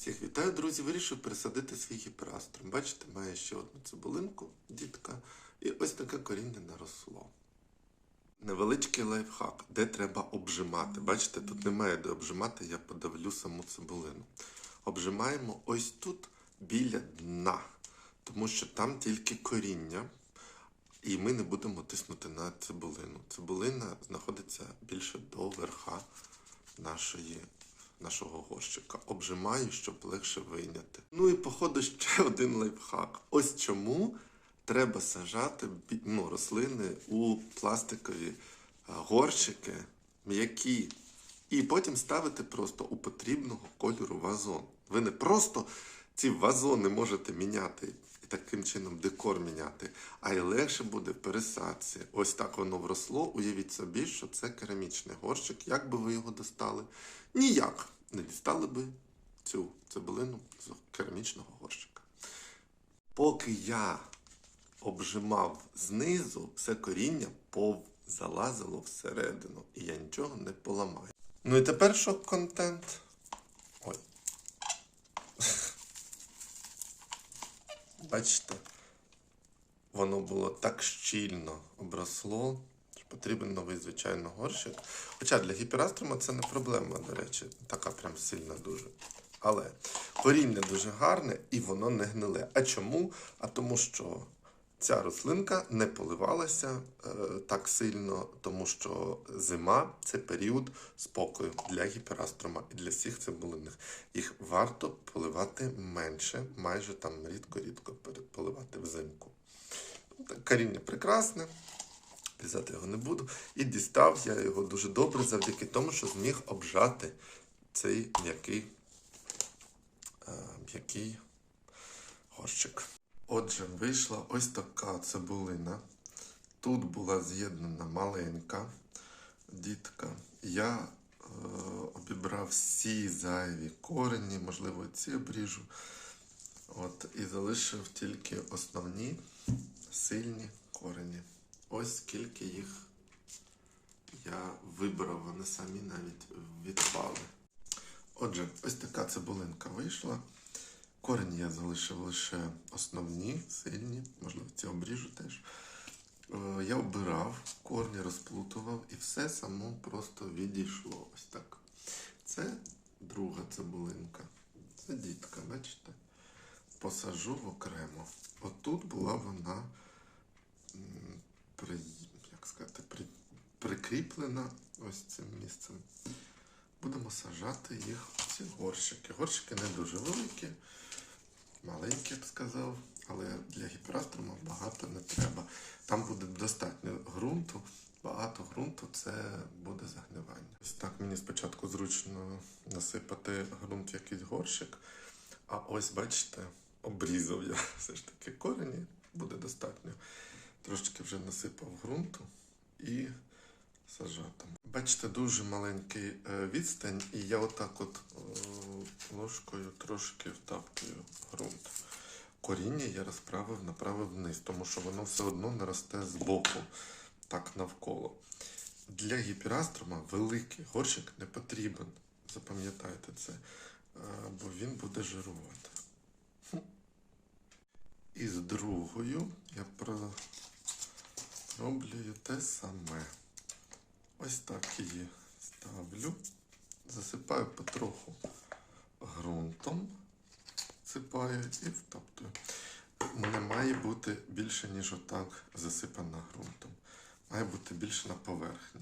Всіх вітаю, друзі! Вирішив пересадити свій гіперастром. Бачите, має ще одну цибулинку, дітка, і ось таке коріння наросло. Невеличкий лайфхак, де треба обжимати. Бачите, тут немає де обжимати, я подавлю саму цибулину. Обжимаємо ось тут біля дна, тому що там тільки коріння, і ми не будемо тиснути на цибулину. Цибулина знаходиться більше до верха нашої, нашого горщика. Обжимаю, щоб легше вийняти. Ну і походу ще один лайфхак. Ось чому треба сажати ну, рослини у пластикові горщики м'які. І потім ставити просто у потрібного кольору вазон. Ви не просто ці вазони можете міняти таким чином декор міняти, а й легше буде пересадці. Ось так воно вросло. Уявіть собі, що це керамічний горщик. Як би ви його достали? Ніяк не дістали би цю цибулину з керамічного горщика. Поки я обжимав знизу, все коріння повзалазило всередину, і я нічого не поламаю. Ну і тепер що контент? Ой. Бачите, воно було так щільно обросло, що потрібен новий, звичайно, горщик. Хоча для гіперастрома це не проблема, до речі, така прям сильна дуже. Але коріння дуже гарне і воно не гниле. А чому? А тому що ця рослинка не поливалася е, так сильно, тому що зима це період спокою для гіперастрома і для всіх цибулиних. Їх варто поливати менше, майже там рідко-рідко поливати взимку. Так, Коріння прекрасне. В'язати його не буду. І дістав я його дуже добре завдяки тому, що зміг обжати цей м'який, е, м'який горщик. Отже, вийшла ось така цибулина. Тут була з'єднана маленька дітка. Я е, обібрав всі зайві корені, можливо, ці обріжу. От, і залишив тільки основні сильні корені. Ось скільки їх я вибрав, вони самі навіть відпали. Отже, ось така цибулинка вийшла. Корені я залишив лише основні, сильні, можливо, ці обріжу теж. Е, Я обирав корні, розплутував і все само просто відійшло. Ось так. Це друга цибулинка. Це дітка, бачите? Посажу в окремо. Отут була вона при, як сказати, при, прикріплена ось цим місцем. Будемо сажати їх в ці горщики. Горщики не дуже великі, маленькі, я б сказав, але для гіперастрома багато не треба. Там буде достатньо ґрунту, багато ґрунту це буде загнивання. Ось так мені спочатку зручно насипати ґрунт в якийсь горщик, а ось бачите, обрізав я все ж таки корені, буде достатньо. Трошки вже насипав ґрунту і сажатиму. Бачите, дуже маленький е, відстань, і я отак от ложкою трошки втаптую ґрунт. Коріння я розправив направив вниз, тому що воно все одно не росте з боку, так навколо. Для гіперастрома великий горщик не потрібен. Запам'ятайте це, е, бо він буде жирувати. І з другою я роблю те саме. Ось так її ставлю, засипаю потроху ґрунтом, сипаю і втоптую. Не має бути більше, ніж отак засипана ґрунтом. Має бути більше на поверхні.